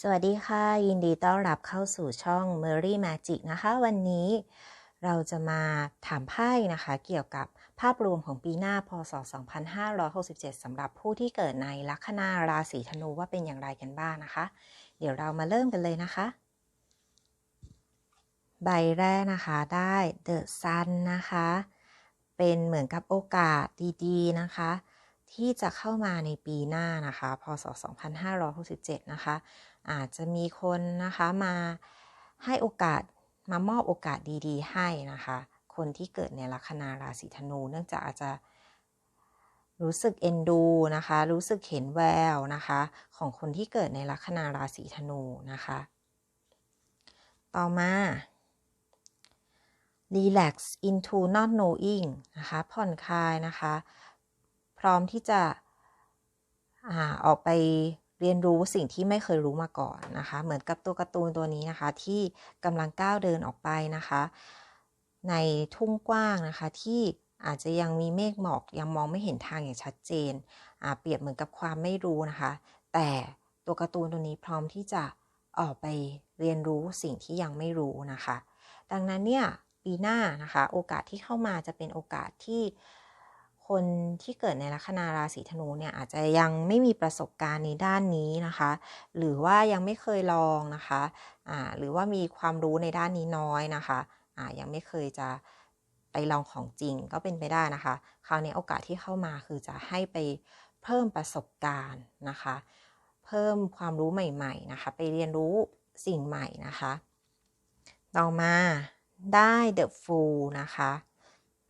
สวัสดีค่ะ ยินดีต้อนรับเข้าสู่ช่อง Merry Magic นะคะ วันนี้เราจะมาถามไพ่นะคะ เกี่ยวกับภาพรวมของปีหน้าพศ 2567 สำหรับผู้ที่เกิดในลัคนาราศีธนูว่าเป็นอย่างไรกันบ้างนะคะ เดี๋ยวเรามาเริ่มกันเลยนะคะ ใบแรกนะคะได้ The Sun นะคะ เป็นเหมือนกับโอกาสดีๆนะคะ ที่จะเข้ามาในปีหน้านะคะ พศ 2567 นะคะ อาจจะมีคนนะคะมาให้โอกาสมามอบโอกาสดีๆ ให้นะคะ คนที่เกิดในลัคนาราศีธนู เนื่องจากอาจจะรู้สึกเอ็นดูนะคะ รู้สึกเห็นแววนะคะ ของคนที่เกิดในลัคนาราศีธนูนะคะ ต่อมา relax into not knowing นะคะ ผ่อนคลายนะคะ ร้อมที่จะอออกไปเรียนรู้สิ่งที่ไม่เคยรู้มาก่อนนะคะ เหมือนกับตัวการ์ตูนตัวนี้นะคะ ที่กำลังก้าวเดินออกไปนะคะ ในทุ่งกว้างนะคะ ที่อาจจะยังมีเมฆหมอกยังมองไม่เห็นทางอย่างชัดเจนเปรียบเหมือนกับความไม่รู้นะคะ แต่ตัวการ์ตูนตัวนี้พร้อมที่จะออกไปเรียนรู้สิ่งที่ยังไม่รู้นะคะ ดังนั้นเนี่ยปีหน้านะคะ โอกาสที่เข้ามาจะเป็นโอกาสที่ คนที่เกิดในลัคนาราศีธนูเนี่ยอาจจะยังไม่มีประสบการณ์ในด้านนี้นะคะ หรือว่ายังไม่เคยลองนะคะอ่าหรือว่ามีความรู้ในด้านนี้น้อยนะคะอ่ายังไม่เคยจะไปลองของจริงก็เป็นไปได้นะคะ คราวนี้โอกาสที่เข้ามาคือจะให้ไปเพิ่มประสบการณ์นะคะ เพิ่มความรู้ใหม่ๆนะคะ ไปเรียนรู้สิ่งใหม่นะคะ ต่อมาได้ The Fool นะคะ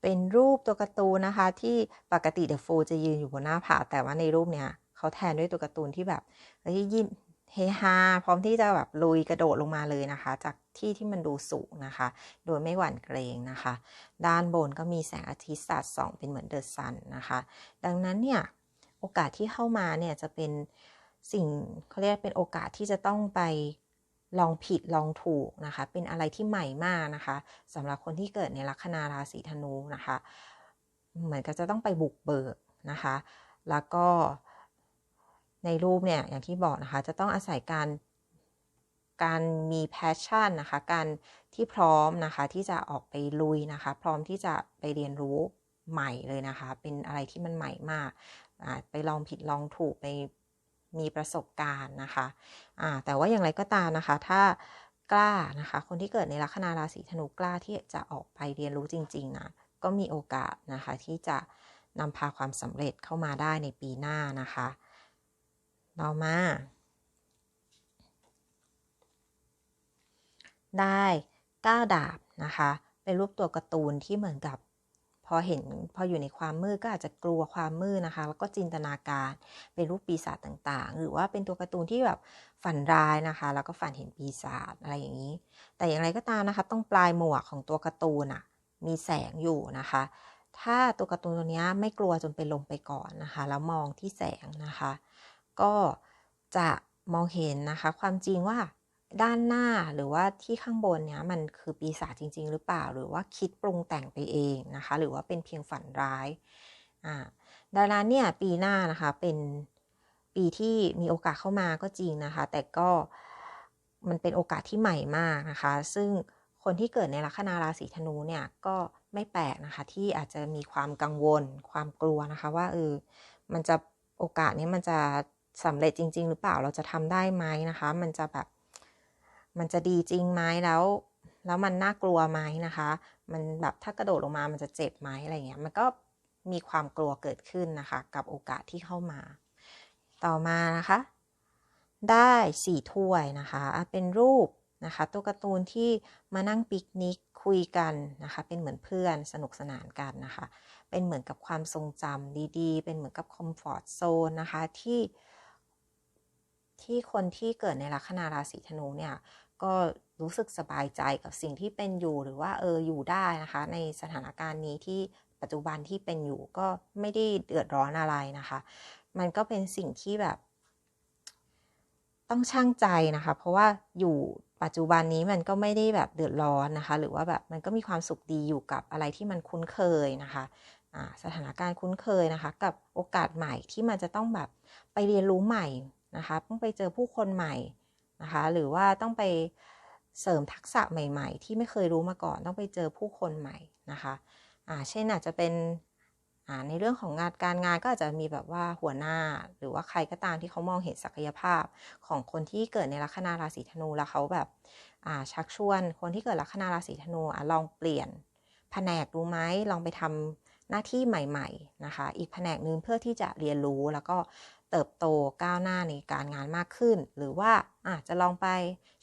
เป็นรูปตัวการ์ตูนนะคะ ที่ปกติเดอะโฟจะยืนอยู่บนหน้าผาแต่ว่าในรูปเนี้ยเขาแทนด้วยตัวการ์ตูนที่แบบเฮ้ยยินเฮฮาพร้อมที่จะแบบลุยกระโดดลงมาเลยนะคะ จากที่ที่มันดูสูงนะคะ โดยไม่หวั่นเกรงนะคะ ด้านบนก็มีแสงอาทิตย์สาดส่องเป็นเหมือนเดอะซันนะคะ ดังนั้นเนี่ยโอกาสที่เข้ามาเนี่ยจะเป็นสิ่งเขาเรียกเป็นโอกาสที่จะต้องไป ลองผิดลองถูกนะคะ เป็นอะไรที่ใหม่มากนะคะสำหรับคนที่เกิดในลัคนาราศีธนูนะคะ เหมือนกับจะต้องไปบุกเบิกนะคะ แล้วก็ในรูปเนี่ยอย่างที่บอกนะคะ จะต้องอาศัยการการมีแพชชั่นนะคะ การที่พร้อมนะคะที่จะออกไปลุยนะคะ พร้อมที่จะไปเรียนรู้ใหม่เลยนะคะ เป็นอะไรที่มันใหม่มาก ไปลองผิดลองถูกไป มีประสบการณ์นะคะะแต่ว่าอย่างไรก็ตามนะคะ ถ้ากล้านะคะ คนที่เกิดในลัคนาราศีธนูกล้าที่จะออกไปเรียนรู้จริงๆนะก็มีโอกาสนะคะที่จะนำพาความสำเร็จเข้ามาได้ในปีหน้านะคะต่อมา ได้ก้าดาบนะคะ เป็นรูปตัวการ์ตูนที่เหมือนกับ พอเห็นพออยู่ในความมืดก็อาจจะกลัวความมืดนะคะ แล้วก็จินตนาการเป็นรูปปีศาจต่างๆ หรือว่าเป็นตัวการ์ตูนที่แบบฝันร้ายนะคะ แล้วก็ฝันเห็นปีศาจอะไรอย่างนี้ แต่อย่างไรก็ตามนะคะ ต้องปลายหมวกของตัวการ์ตูนอะมีแสงอยู่นะคะ ถ้าตัวการ์ตูนตัวนี้ไม่กลัวจนเป็นลมไปก่อนนะคะ แล้วมองที่แสงนะคะ ก็จะมองเห็นนะคะ ความจริงว่า ด้านหน้าหรือว่าที่ข้างบนเนี้ยมันคือปีศาจจริง ๆ หรือเปล่า หรือว่าคิดปรุงแต่งไปเองนะคะ หรือว่าเป็นเพียงฝันร้ายอ่าดังนั้นเนี่ยปีหน้านะคะเป็นปีที่มีโอกาสเข้ามาก็จริงนะคะ แต่ก็มันเป็นโอกาสที่ใหม่มากนะคะ ซึ่งคนที่เกิดในลัคนาราศีธนูเนี่ยก็ไม่แปลกนะคะ ที่อาจจะมีความกังวล ความกลัวนะคะ ว่าเออมันจะโอกาสนี้มันจะสำเร็จจริง ๆ หรือเปล่าเราจะทำได้ไหมนะคะ มันจะแบบ มันจะดีจริงไหมแล้ว แล้วมันน่ากลัวไหมนะคะ มันแบบถ้ากระโดดลงมามันจะเจ็บไหมอะไรเงี้ยมันก็มีความกลัวเกิดขึ้นนะคะ กับโอกาสที่เข้ามา ต่อมานะคะ ได้สี่ถ้วยนะคะเป็นรูปนะคะ ตัวการ์ตูนที่มานั่งปิกนิกคุยกันนะคะ เป็นเหมือนเพื่อนสนุกสนานกันนะคะ เป็นเหมือนกับความทรงจำดีๆ เป็นเหมือนกับคอมฟอร์ทโซนนะคะที่ที่คนที่เกิดในลัคนาราศีธนูเนี่ย ก็รู้สึกสบายใจกับสิ่งที่เป็นอยู่หรือว่าเอออยู่ได้นะคะ ในสถานการณ์นี้ที่ปัจจุบันที่เป็นอยู่ก็ไม่ได้เดือดร้อนอะไรนะคะ มันก็เป็นสิ่งที่แบบ ต้องช่างใจนะคะ เพราะว่าอยู่ปัจจุบันนี้มันก็ไม่ได้แบบเดือดร้อนนะคะ หรือว่าแบบมันก็มีความสุขดีอยู่กับอะไรที่มันคุ้นเคยนะคะสถานการณ์คุ้นเคยนะคะ กับโอกาสใหม่ที่มันจะต้องแบบไปเรียนรู้ใหม่นะคะต้องไปเจอผู้คนใหม่ นะคะ หรือว่าต้องไปเสริมทักษะใหม่ ๆ ที่ไม่เคยรู้มาก่อน ต้องไปเจอผู้คนใหม่นะคะอ่าเช่นอาจจะเป็นอ่าในเรื่องของงานการงานก็อาจจะมีแบบว่าหัวหน้า หรือว่าใครก็ตามที่เขามองเห็นศักยภาพของคนที่เกิดในลัคนาราศีธนูแล้วเขาแบบอ่าชักชวน คนที่เกิดลัคนาราศีธนูอลองเปลี่ยนแผนกดูไหมลองไปทำหน้าที่ใหม่ ๆ นะคะ อีกแผนกนึงเพื่อที่จะเรียนรู้แล้วก็ เติบโตก้าวหน้าในการงานมากขึ้น หรือว่าอาจจะลองไป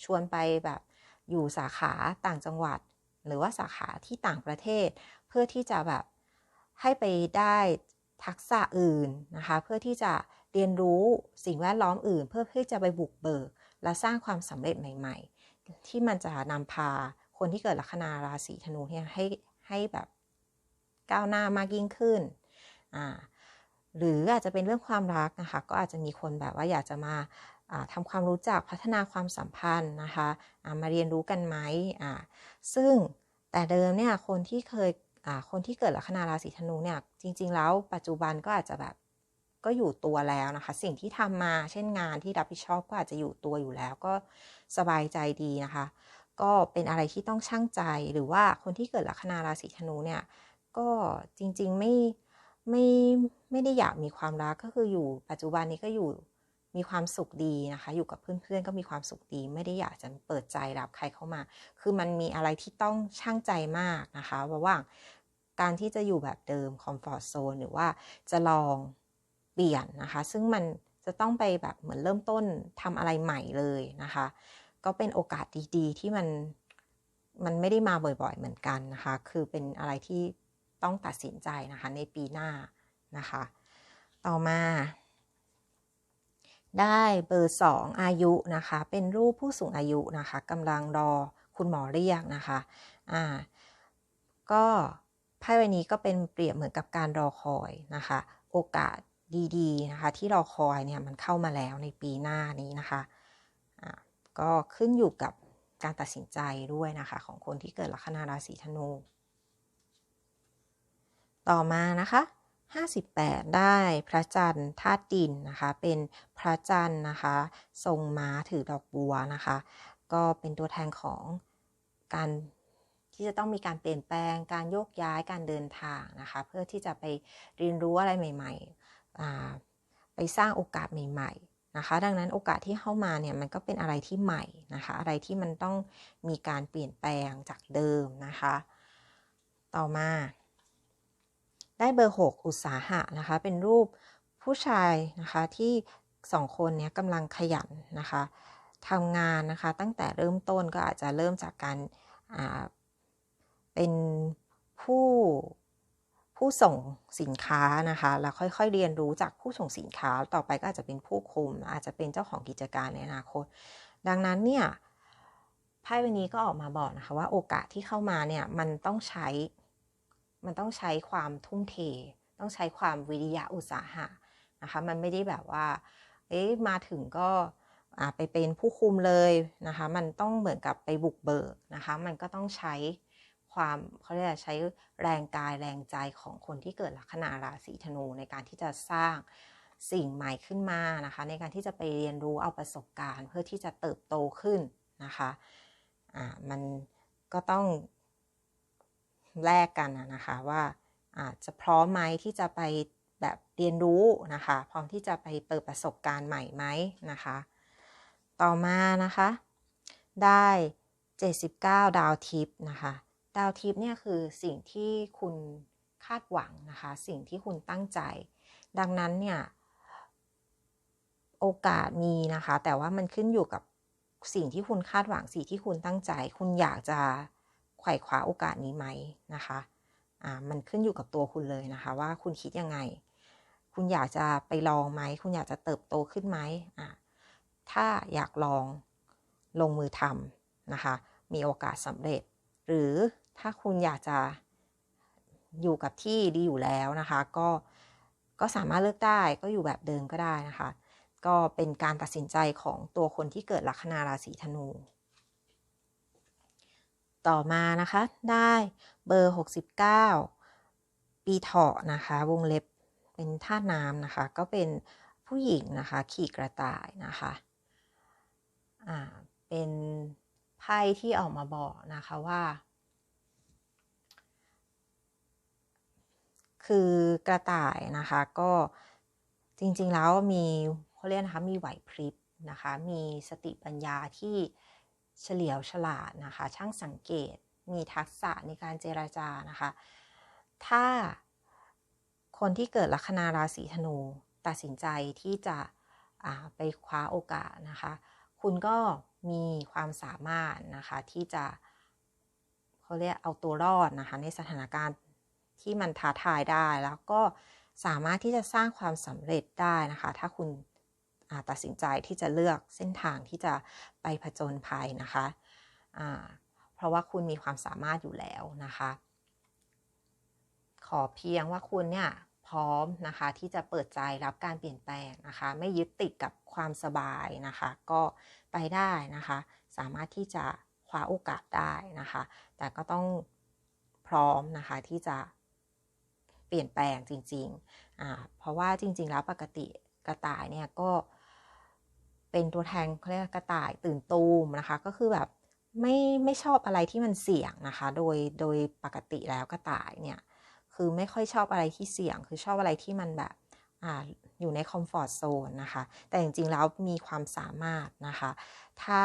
ชวนไปแบบอยู่สาขาต่างจังหวัด หรือว่าสาขาที่ต่างประเทศ เพื่อที่จะแบบให้ไปได้ทักษะอื่นนะคะ เพื่อที่จะเรียนรู้สิ่งแวดล้อมอื่น เพื่อที่จะไปบุกเบิก และสร้างความสำเร็จใหม่ ๆ ที่มันจะนำพาคนที่เกิดลัคนาราศีธนูเนี่ยให้ให้แบบก้าวหน้ามากยิ่งขึ้นอ่า หรืออาจจะเป็นเรื่องความรักนะคะ ก็อาจจะมีคนแบบว่าอยากจะมาทำความรู้จักพัฒนาความสัมพันธ์นะคะมาเรียนรู้กันไหมซึ่งแต่เดิมเนี่ยคนที่เคยคนที่เกิดลัคนาราศีธนูเนี่ยจริง ๆ แล้วปัจจุบันก็อาจจะแบบก็อยู่ตัวแล้วนะคะ สิ่งที่ทำมาเช่นงานที่รับผิดชอบก็อาจจะอยู่ตัวอยู่แล้วก็สบายใจดีนะคะ ก็เป็นอะไรที่ต้องช่างใจหรือว่าคนที่เกิดลัคนาราศีธนูเนี่ยก็จริงๆไม่ ไม่ไม่ได้อยากมีความรักก็คืออยู่ ปัจจุบันนี้ก็อยู่มีความสุขดีนะคะ อยู่กับเพื่อนๆก็มีความสุขดี ไม่ได้อยากจะเปิดใจรับใครเข้ามา คือมันมีอะไรที่ต้องช่างใจมากนะคะระหว่างการที่จะอยู่แบบเดิมคอมฟอร์ทโซนหรือว่าจะลองเปลี่ยนนะคะ ซึ่งมันจะต้องไปแบบเหมือนเริ่มต้นทำอะไรใหม่เลยนะคะ ก็เป็นโอกาสดีๆ ที่มันมันไม่ได้มาบ่อยๆเหมือนกันนะคะ คือเป็นอะไรที่ ต้องตัดสินใจนะคะในปีหน้านะคะ ต่อมาได้เบอร์สองอายุนะคะ เป็นรูปผู้สูงอายุนะคะกำลังรอคุณหมอเรียกนะคะอ่าก็ไพ่ใบนี้ก็เป็นเปรียบเหมือนกับการรอคอยนะคะ โอกาสดีๆนะคะ ที่รอคอยเนี่ยมันเข้ามาแล้วในปีหน้านี้นะคะอ่าก็ขึ้นอยู่กับการตัดสินใจด้วยนะคะ ของคนที่เกิดลัคนาราศีธนู ต่อมานะคะ 58 ได้พระจันทร์ธาตุดินนะคะ เป็นพระจันทร์นะคะ ทรงม้าถือดอกบัวนะคะ ก็เป็นตัวแทนของการที่จะต้องมีการเปลี่ยนแปลงการโยกย้ายการเดินทางนะคะ เพื่อที่จะไปเรียนรู้อะไรใหม่ๆ ไปสร้างโอกาสใหม่ ๆนะคะ ดังนั้นโอกาสที่เข้ามาเนี่ยมันก็เป็นอะไรที่ใหม่นะคะ อะไรที่มันต้องมีการเปลี่ยนแปลงจากเดิมนะคะ ต่อมา ได้เบอร์ 6 อุตสาหะนะคะ เป็นรูปผู้ชายนะคะที่สองคนนี้กำลังขยันนะคะทำงานนะคะ ตั้งแต่เริ่มต้นก็อาจจะเริ่มจากการเป็นผู้ผู้ส่งสินค้านะคะ แล้วค่อยๆ เรียนรู้จากผู้ส่งสินค้า ต่อไปก็อาจจะเป็นผู้คุม อาจจะเป็นเจ้าของกิจการในอนาคต ดังนั้นเนี่ยไพ่วันนี้ก็ออกมาบอกนะคะว่าโอกาสที่เข้ามาเนี่ยมันต้องใช้ มันต้องใช้ความทุ่มเท ต้องใช้ความวิริยะอุตสาหะนะคะ มันไม่ได้แบบว่า เอ๊ะมาถึงก็ไปเป็นผู้คุมเลยนะคะ มันต้องเหมือนกับไปบุกเบิกนะคะ มันก็ต้องใช้ความเขาเรียกใช้แรงกายแรงใจของคนที่เกิดลัคนาราศีธนูในการที่จะสร้างสิ่งใหม่ขึ้นมานะคะ ในการที่จะไปเรียนรู้เอาประสบการณ์ เพื่อที่จะเติบโตขึ้นนะคะอ่ามันก็ต้อง แลกกันนะคะว่าอาจจะพร้อมไหมที่จะไปแบบเรียนรู้นะคะ พร้อมที่จะไปเปิดประสบการณ์ใหม่ไหมนะคะ ต่อมานะคะ ได้ 79 ดาวทิพนะคะ ดาวทิพเนี่ยคือสิ่งที่คุณคาดหวังนะคะ สิ่งที่คุณตั้งใจ ดังนั้นเนี่ยโอกาสมีนะคะ แต่ว่ามันขึ้นอยู่กับสิ่งที่คุณคาดหวังสิ่งที่คุณตั้งใจ คุณอยากจะ ไขว่คว้าโอกาสนี้ไหมนะคะอ่ามันขึ้นอยู่กับตัวคุณเลยนะคะ ว่าคุณคิดยังไง คุณอยากจะไปลองไหม คุณอยากจะเติบโตขึ้นไหมอ่าถ้าอยากลองลงมือทำนะคะ มีโอกาสสำเร็จ หรือถ้าคุณอยากจะอยู่กับที่ดีอยู่แล้วนะคะ ก็ก็สามารถเลือกได้ก็อยู่แบบเดิมก็ได้นะคะ ก็เป็นการตัดสินใจของตัวคนที่เกิดลัคนาราศีธนู ต่อมานะคะ ได้เบอร์ 69 ปีเถาะนะคะ วงเล็บเป็นท่าน้ำนะคะ ก็เป็นผู้หญิงนะคะ ขี่กระต่ายนะคะอ่าเป็นไพ่ที่ออกมาบอกนะคะว่า คือกระต่ายนะคะก็จริงๆแล้วมีเขาเรียกนะคะมีไหวพริบนะคะ มีสติปัญญาที่ เฉลียวฉลาดนะคะ ช่างสังเกต มีทักษะในการเจราจานะคะ ถ้าคนที่เกิดลัคนาราศีธนู ตัดสินใจที่จะไปคว้าโอกาสนะคะ คุณก็มีความสามารถนะคะที่จะเขาเรียกเอาตัวรอดนะคะในสถานการณ์ที่มันท้าทายได้ แล้วก็สามารถที่จะสร้างความสำเร็จได้นะคะ ถ้าคุณ ตัดสินใจที่จะเลือกเส้นทางที่จะไปผจญภัยนะคะะเพราะว่าคุณมีความสามารถอยู่แล้วนะคะ ขอเพียงว่าคุณเนี่ยพร้อมนะคะที่จะเปิดใจรับการเปลี่ยนแปลงนะคะ ไม่ยึดติดกับความสบายนะคะ ก็ไปได้นะคะ สามารถที่จะคว้าโอกาสได้นะคะ แต่ก็ต้องพร้อมนะคะที่จะเปลี่ยนแปลงจริงๆ อ่า เพราะว่าจริง ๆ แล้วปกติกระต่ายเนี่ยก็ เป็นตัวแทนเขาเรียกกระต่ายตื่นตูมนะคะ ก็คือแบบไม่ไม่ชอบอะไรที่มันเสี่ยงนะคะ โดยโดยปกติแล้วกระต่ายเนี่ยคือไม่ค่อยชอบอะไรที่เสี่ยง คือชอบอะไรที่มันแบบออยู่ในคอมฟอร์ทโซนนะคะ แต่จริงๆแล้วมีความสามารถนะคะ ถ้า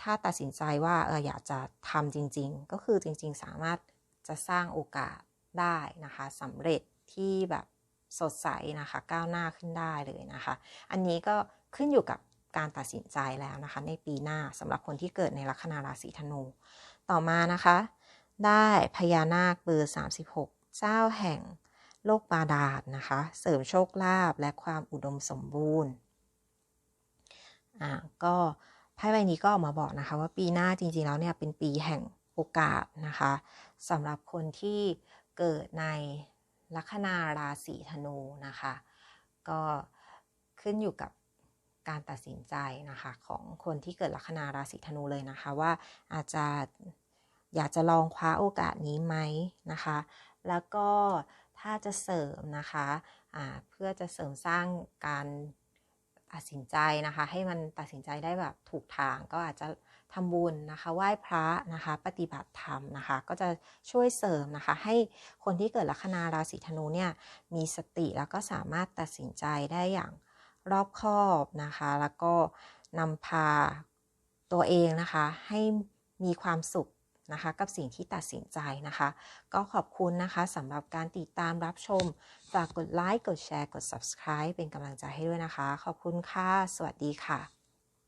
ถ้าตัดสินใจว่าเอออยากจะทำจริง ๆ ก็คือจริง ๆ สามารถจะสร้างโอกาสได้นะคะสำเร็จที่แบบสดใสนะคะ ก้าวหน้าขึ้นได้เลยนะคะ อันนี้ก็ขึ้นอยู่กับ การตัดสินใจแล้วนะคะ ในปีหน้าสำหรับคนที่เกิดในลัคนาราศีธนู ต่อมานะคะ ได้พญานาคเบอร์36 เจ้าแห่งโลกบาดาลนะคะ เสริมโชคลาภและความอุดมสมบูรณ์อ่าก็ไพ่ใบนี้ก็ออกมาบอกนะคะ ว่าปีหน้าจริงๆแล้วเนี่ยเป็นปีแห่งโอกาสนะคะสำหรับคนที่เกิดในลัคนาราศีธนูนะคะ ก็ขึ้นอยู่กับ การตัดสินใจนะคะของคนที่เกิดลัคนาราศีธนูเลยนะคะ ว่าอาจจะอยากจะลองคว้าโอกาสนี้ไหมนะคะ แล้วก็ถ้าจะเสริมนะคะะเพื่อจะเสริมสร้างการตัดสินใจนะคะ ให้มันตัดสินใจได้แบบถูกทางก็อาจจะทำบุญนะคะไหว้พระนะคะปฏิบัติธรรมนะคะ ก็จะช่วยเสริมนะคะ ให้คนที่เกิดลัคนาราศีธนูเนี่ยมีสติแล้วก็สามารถตัดสินใจได้อย่าง รอบคอบนะคะ แล้วก็นำพาตัวเองนะคะ ให้มีความสุขนะคะกับสิ่งที่ตัดสินใจนะคะ ก็ขอบคุณนะคะสำหรับการติดตามรับชม ฝากกดไลค์ กดแชร์ กด subscribe เป็นกำลังใจให้ด้วยนะคะ ขอบคุณค่ะ สวัสดีค่ะ